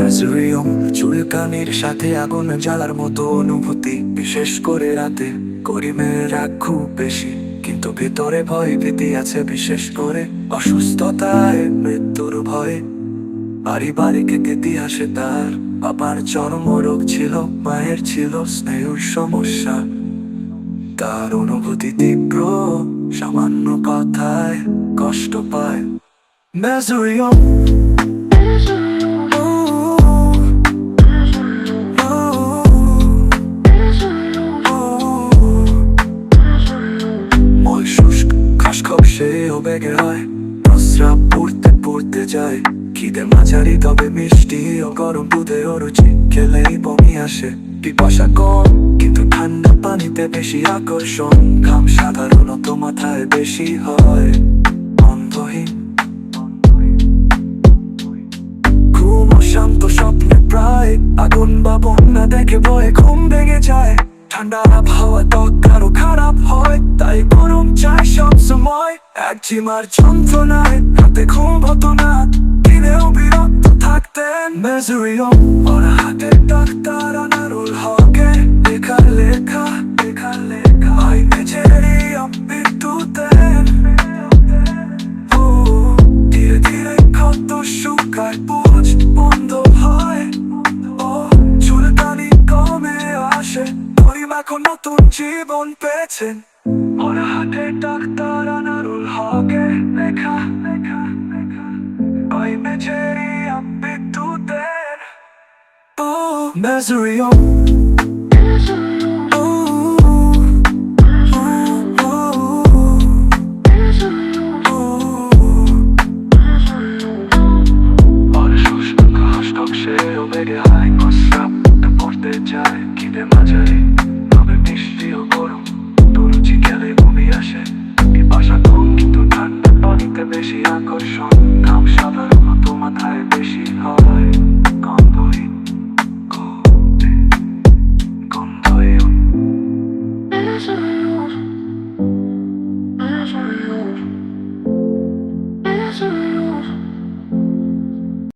ব্যাজুরিয়ম চুলকানির সাথে আগুন জ্বালার মতো অনুভূতি। বিশেষ করে রাতে করিমের রাগ খুব বেশি, কিন্তু ভয়, ভীতি আছে বিশেষ করে অসুস্থতায়, মৃত্যুর ভয়ে। পারিবারিক ইতিহাসে তার বাবার চর্মরোগ ছিল, মায়ের ছিল স্নেহের সমস্যা। তার অনুভূতি তীব্র, সামান্য কথায় কষ্ট পায়। Mesurium সেও বেগে হয় প্রস্রাব পড়তে পড়তে যায়। খিদে মাঝারি, তবে মিষ্টি ও গরম দুধের রুচি খেলেই বমি আসে। পিপাসা কম, কিন্তু ঠান্ডা পানিতে বেশি আকর্ষণ। ঘাম সাধারণত মাথায় বেশি হয়। অন্ধহীন। ও শান্ত স্বপ্নে প্রায়। আগুন বা বন্যা দেখে ভয়ে ঘুম ভেঙে যায়। ঠান্ডা আবহাওয়া ত্বক আরও খারাপ হয়, তাই গরম চাই সব সময়। এক জিমার যন্ত্রণায় রাতে ঘুম হতো না। দিনেও বিরক্ত থাকতেন মেজুরিয়ম ওর হাতে ডাক্তার আনারুল হকে লেখা লেখা লেখা। লেখা আই মেজেরিয়ম বিদ্যুতের ধীরে ধীরে ক্ষত শুকায় বোঝ বন্ধ হয়। ও, চুলকানি কমে আসে। পরিমাখন নতুন জীবন পেয়েছেন। ওর হাতে doctor Anarul oge neka Ay beceri yap bir tu der. Misery বেশি আকর্ষণ ঘাম সাধারণত মাথায় বেশি